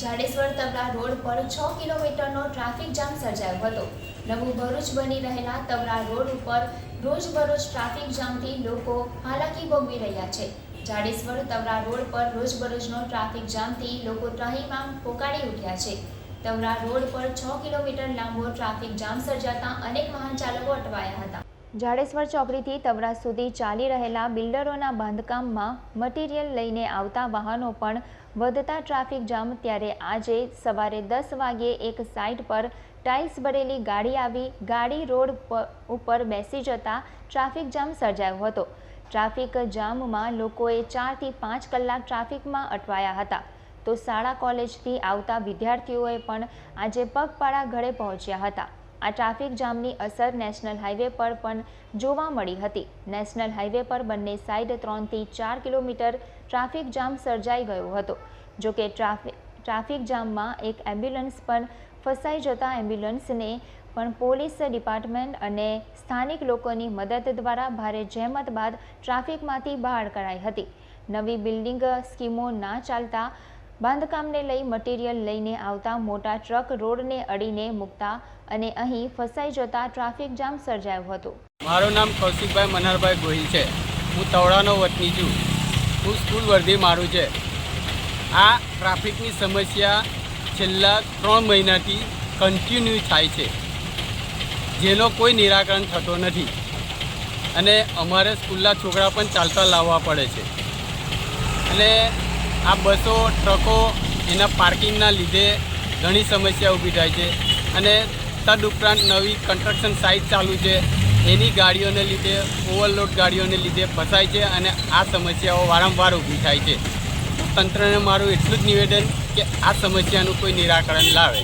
Jadeshwar Tavra road પર છ કિલોમીટરનો ટ્રાફિક જામ સર્જાયો હતો. નવું ભરૂચ બની રહેલા તવરા રોડ ઉપર રોજબરોજ ટ્રાફિક જામથી લોકો હાલાકી ભોગવી રહ્યા છે. જાડેશ્વર તવરા રોડ પર રોજબરોજનો ટ્રાફિક જામથી લોકો ત્રાહીમામ પોકાળી ઉઠ્યા છે. તવરા રોડ પર છ કિલોમીટર લાંબો ટ્રાફિક જામ સર્જાતા અનેક વાહન ચાલકો અટવાયા હતા. જાડેશ્વર ચોકડીથી તવરા સુધી ચાલી રહેલા બિલ્ડરોના બાંધકામમાં મટીરિયલ લઈને આવતા વાહનો પણ વધતા ટ્રાફિક જામ ત્યારે આજે સવારે દસ વાગ્યે એક સાઇટ પર ટાઇલ્સ ભરેલી ગાડી આવી. ગાડી રોડ ઉપર બેસી જતા ટ્રાફિક જામ સર્જાયો હતો. ટ્રાફિક જામમાં લોકોએ ચારથી પાંચ કલાક ટ્રાફિકમાં અટવાયા હતા. તો શાળા કોલેજથી આવતા વિદ્યાર્થીઓએ પણ આજે પગપાળા ઘરે પહોંચ્યા હતા. આ ટ્રાફિક જામની અસર નેશનલ હાઈવે પર પણ જોવા મળી હતી. નેશનલ હાઈવે પર બંને સાઈડ ત્રણથી ચાર કિલોમીટર ટ્રાફિક જામ સર્જાઈ ગયો હતો. જો કે ટ્રાફિક ટ્રાફિક જામમાં એક એમ્બ્યુલન્સ પણ ફસાઈ જતા એમ્બ્યુલન્સને પણ પોલીસ ડિપાર્ટમેન્ટ અને સ્થાનિક લોકોની મદદ દ્વારા ભારે જહેમત બાદ ટ્રાફિકમાંથી બહાર કરાઈ હતી. નવી બિલ્ડિંગ સ્કીમો ના ચાલતા બાંધકામને લઈ મટીરિયલ લઈને આવતા મોટા ટ્રક રોડને અડીને મૂકતા અને અહીં ફસાઈ જતા ટ્રાફિક જામ સર્જાયો હતો. મારું નામ કૌશિકભાઈ મનહરભાઈ ગોહિલ છે. હું તવડાનો વતની છું. હું સ્કૂલ વર્ધી મારું છે. આ ટ્રાફિકની સમસ્યા છેલ્લા ત્રણ મહિનાથી કન્ટિન્યુ થાય છે. જેનો કોઈ નિરાકરણ થતો નથી. અને અમારે સ્કૂલના છોકરા પણ ચાલતા લાવવા પડે છે. અને આ બસો, ટ્રકો એના પાર્કિંગના લીધે ઘણી સમસ્યા ઊભી થાય છે અને તદ ઉપરાંત નવી કન્સ્ટ્રક્શન સાઇટ ચાલુ છે. એની ગાડીઓને લીધે, ઓવરલોડ ગાડીઓને લીધે ફસાય છે અને આ સમસ્યાઓ વારંવાર ઊભી થાય છે. તંત્રને મારું એટલું જ નિવેદન કે આ સમસ્યાનું કોઈ નિરાકરણ લાવે.